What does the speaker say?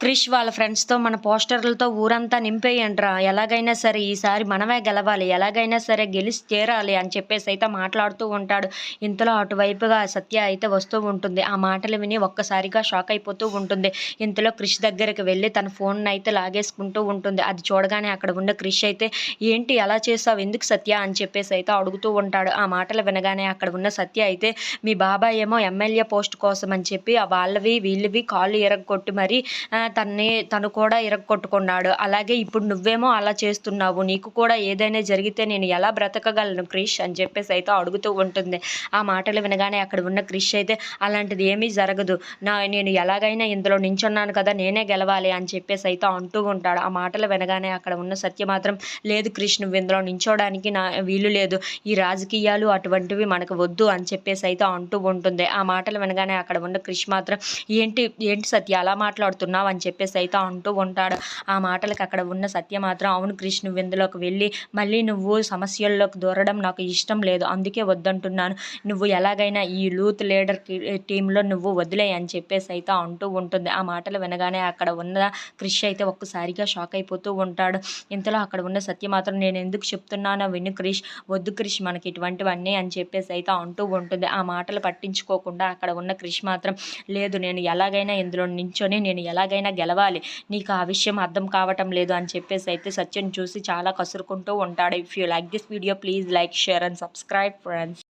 క్రిష్ వాళ్ళ ఫ్రెండ్స్తో మన పోస్టర్లతో ఊరంతా నింపేయండ్రా. ఎలాగైనా సరే ఈసారి మనమే గెలవాలి. ఎలాగైనా సరే గెలిచి చేరాలి అని చెప్పేసి అయితే మాట్లాడుతూ ఉంటాడు. ఇంతలో అటువైపుగా సత్య అయితే వస్తూ ఉంటుంది. ఆ మాటలు విని ఒక్కసారిగా షాక్ అయిపోతూ ఉంటుంది. ఇంతలో క్రిష్ దగ్గరికి వెళ్ళి తన ఫోన్ అయితే లాగేసుకుంటూ ఉంటుంది. అది చూడగానే అక్కడ ఉన్న క్రిష్ అయితే ఏంటి ఎలా చేసావు? ఎందుకు సత్య? అని చెప్పేసి అయితే అడుగుతూ ఉంటాడు. ఆ మాటలు వినగానే అక్కడ ఉన్న సత్య అయితే మీ బాబాయ్ ఏమో ఎమ్మెల్యే పోస్ట్ కోసం అని చెప్పి వాళ్ళవి వీళ్ళవి కాళ్ళు ఎరగొట్టి మరి. తన్ని తను కూడా ఇరగొట్టుకున్నాడు. అలాగే ఇప్పుడు నువ్వేమో అలా చేస్తున్నావు. నీకు కూడా ఏదైనా జరిగితే నేను ఎలా బ్రతకగలను క్రిష్ అని చెప్పేసి అయితే అడుగుతూ ఉంటుంది. ఆ మాటలు వినగానే అక్కడ ఉన్న క్రిష్ అయితే అలాంటిది ఏమీ జరగదు. నా నేను ఎలాగైనా ఇందులో నించున్నాను కదా నేనే గెలవాలి అని చెప్పేసి అయితే అంటూ ఉంటాడు. ఆ మాటలు వినగానే అక్కడ ఉన్న సత్య మాత్రం లేదు క్రిష్ నువ్వు ఇందులో నించోడానికి నా వీలు లేదు. ఈ రాజకీయాలు అటువంటివి మనకు వద్దు అని చెప్పేసి అయితే అంటూ ఉంటుంది. ఆ మాటలు వినగానే అక్కడ ఉన్న క్రిష్ మాత్రం ఏంటి ఏంటి సత్య అలా మాట్లాడుతున్నావు అని అని చెప్పేసి అయితే అంటూ ఉంటాడు. ఆ మాటలకు అక్కడ ఉన్న సత్య మాత్రం అవును క్రిష్ నువ్వు ఇందులోకి వెళ్ళి మళ్ళీ నువ్వు సమస్యల్లోకి దూరడం నాకు ఇష్టం లేదు. అందుకే వద్దంటున్నాను. నువ్వు ఎలాగైనా ఈ లూత్ లీడర్ టీంలో నువ్వు వదిలేయి అని చెప్పేసి అయితే అంటూ ఉంటుంది. ఆ మాటలు వినగానే అక్కడ ఉన్న క్రిష్ అయితే ఒక్కసారిగా షాక్ అయిపోతూ ఉంటాడు. ఇంతలో అక్కడ ఉన్న సత్య మాత్రం నేను ఎందుకు చెప్తున్నానో విను క్రిష్ వద్దు క్రిష్ మనకి ఇటువంటివన్నీ అని చెప్పేసి అయితే అంటూ ఉంటుంది. ఆ మాటలు పట్టించుకోకుండా అక్కడ ఉన్న క్రిష్ మాత్రం లేదు నేను ఎలాగైనా ఇందులో నించొని నేను ఎలాగైనా గెలవాలి. నీకు ఆ విషయం అర్థం కావటం లేదు అని చెప్పేసి అయితే సత్యం చూసి చాలా కసురుకుంటూ ఉంటాడు. If you like this video please like share and subscribe friends